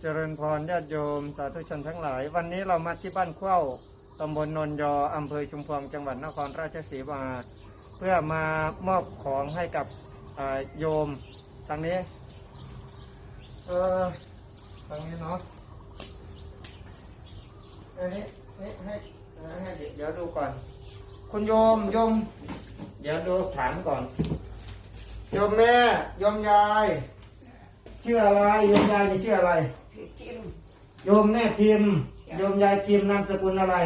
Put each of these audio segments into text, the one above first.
เจริญพรญาติโยมสาธุชนทั้งหลาย วันนี้เรามาที่บ้านเข้าตำบลนนยออำเภอชุมพวงจังหวัดนครราชสีมา เพื่อมามอบของให้กับโยมทางนี้เออทางนี้เนาะอันนี้นี่ให้เออให้เดี๋ยวดูก่อน คุณโยมโยม เดี๋ยวดูฐานก่อนโยมแม่โยมยาย ชื่ออะไรโยมยายนี่ชื่ออะไร ชื่อจิ้มโยมแม่พิมพ์โยมยายพิมพ์นามสกุลอะไร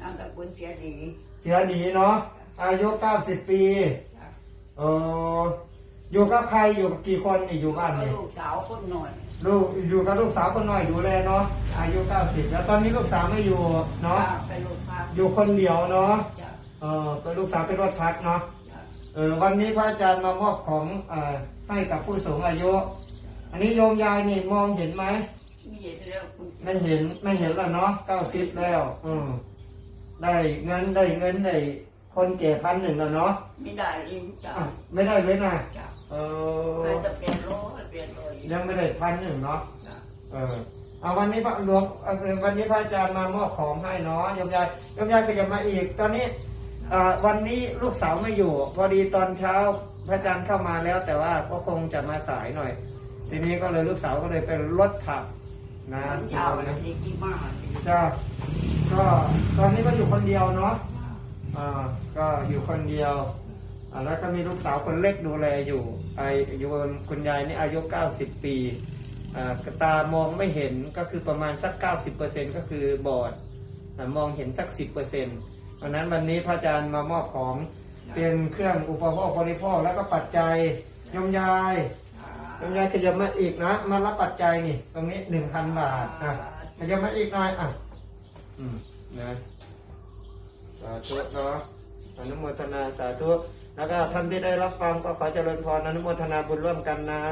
นามสกุลเสียดีเสียดีเนาะอายุเก้าสิบปีเอออยู่กับใครอยู่กับกี่คนนี่อยู่บ้านก็นี่ลูกสาวคนหน่อยลูกอยู่กับลูกสาวคนน้อยดูแลเนาะอายุเก้าสิบแล้วตอนนี้ลูกสาวไม่อยู่เนาะไปลูกพาอยู่คนเดียวเนาะจ้ะเออเป็นลูกสาวเป็นรถพักเนาะจ้ะเออวันนี้พระอาจารย์มามอบของเอ่อให้กับผู้สูงอายุ อันนี้โยมยายนี่มองเห็นไหมมีเห็นแล้วคุณไม่เห็นไม่เห็นแล้วเนาะเก้าสิบแล้ว อืมได้เงินได้เงินได้คนแก่พันหนึ่งแล้วเนาะไม่ได้ยิงจ้ะอะไม่ได้เลยนะจ้ะเอไปอจะเปลี่ยนโลเปลี่ยนโลยังไม่ได้พันหนึ่งเนาะจ้ะเออเอาวันนี้พระหลวงเอ่อวันนี้พระอาจารย์มามอบของให้เนาะโยมยายโยมยายก็จะมาอีก ตอนนี้อ่าวันนี้ลูกสาวไม่อยู่ พอดีตอนเช้าพระอาจารย์เข้ามาแล้ว แต่ว่าก็คงจะมาสายหน่อย ทีนี้ก็เลยลูกสาวก็เลยเป็นรถผักนะมันยาวเลยดีกี่มากจ้าก็ตอนนี้ก็อยู่คนเดียวเนาะอ่าก็อยู่คนเดียวอ่าแล้วก็มีลูกสาวคนเล็กดูแลอยู่ไออยู่คุณยายนี่อายุ 90 ปีอ่าตามองไม่เห็นก็คือประมาณสัก 90%ก็คือบอดอามองเห็นสัก 10%เพราะนั้นวันนี้พระอาจารย์มามอบของเป็นเครื่องอุปโภคบริโภคแล้วก็ปัจจัยยมยาย ยมยายขยับมาอีกนะ มารับปัจจัยนี่ ตรงนี้หนึ่งพันบาท อะขยับมาอีกหน่อยอะ อืมนะสาธุเนาะอนุโมทนาสาธุ แล้วก็ท่านที่ได้รับฟังก็ขอเจริญพรอนุโมทนาบุญร่วมกันนะ